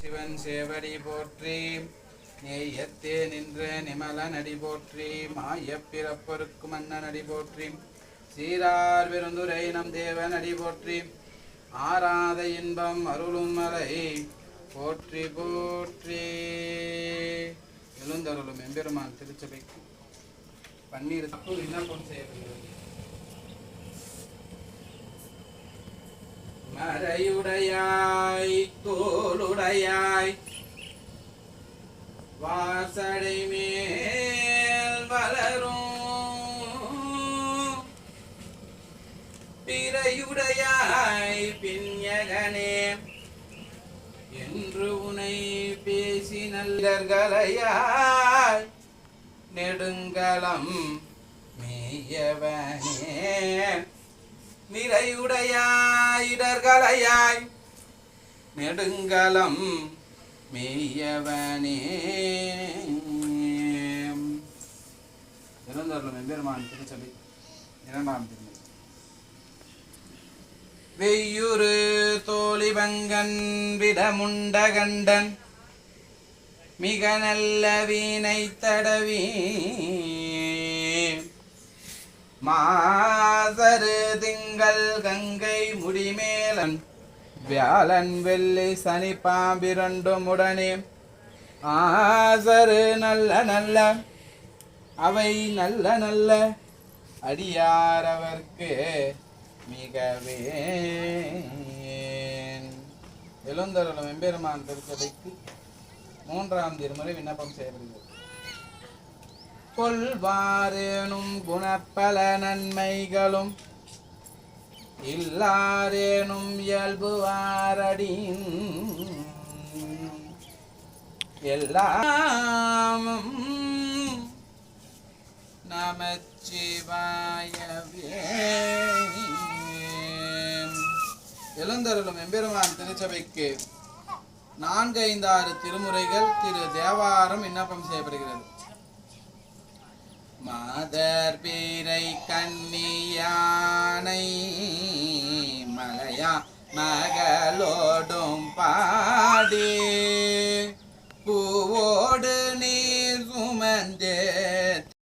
சிவன் சேவடி போற்றி. நேயத்தே நின்ற நிமல நடி போற்றி. மாய பிறப்பொருக்கு மன்ன நடி போற்றி. சீரார் விருந்துரை நம் தேவ நடி போற்றி. ஆராத இன்பம் அருளும் மலை போற்றி போற்றி. எழுந்தருளும் எம்பெருமான் திருச்சபைக்கு பன்னீர் தப்பு விண்ணப்பம் செய்யப்படுகிறது மறையுடையாய் தோளுடையாய் வாசடை மேல் வளரும். பிறையுடையாய் பின்யகனே என்று உனை பேசி நல்லர்களையாய் நெடுங்கலம் மேயவனே. நிறையுடையாய் இடர்களையாய் நெடுங்கலம் மெய்யவனே இறந்தருளும் எம்பெருமான் திருச்சபை இரண்டாம் திருமணி வெய்யுறு தோழிபங்கன் விடமுண்டகண்டன் மிக நல்ல வீணை தடவி. மாசரு திங்கள் கங்கை முடிமேலன் வியாழன் வெள்ளி சனி பாம்பிரண்டும் உடனே ஆசரு நல்ல நல்ல அவை நல்ல நல்ல அடியாரவர்க்கு மிகவே எழுந்தருளும் எம்பெருமான் திருச்சபைக்கு மூன்றாம் திருமுறை விண்ணப்பம் செய்யப்படுகிறது கொள்வாரேனும் குணப்பல நன்மைகளும் இல்லாரேனும் இயல்புவாரடின் எல்லாம் நமச்சிவாயவே எழுந்தருளும் எம்பெருமான் திருச்சபைக்கு நான்கு ஐந்து ஆறு திருமுறைகள் திரு தேவாரம் விண்ணப்பம் செய்யப்படுகிறது. மாதர் பீரை மனை மலையா மகளோடும் பாடி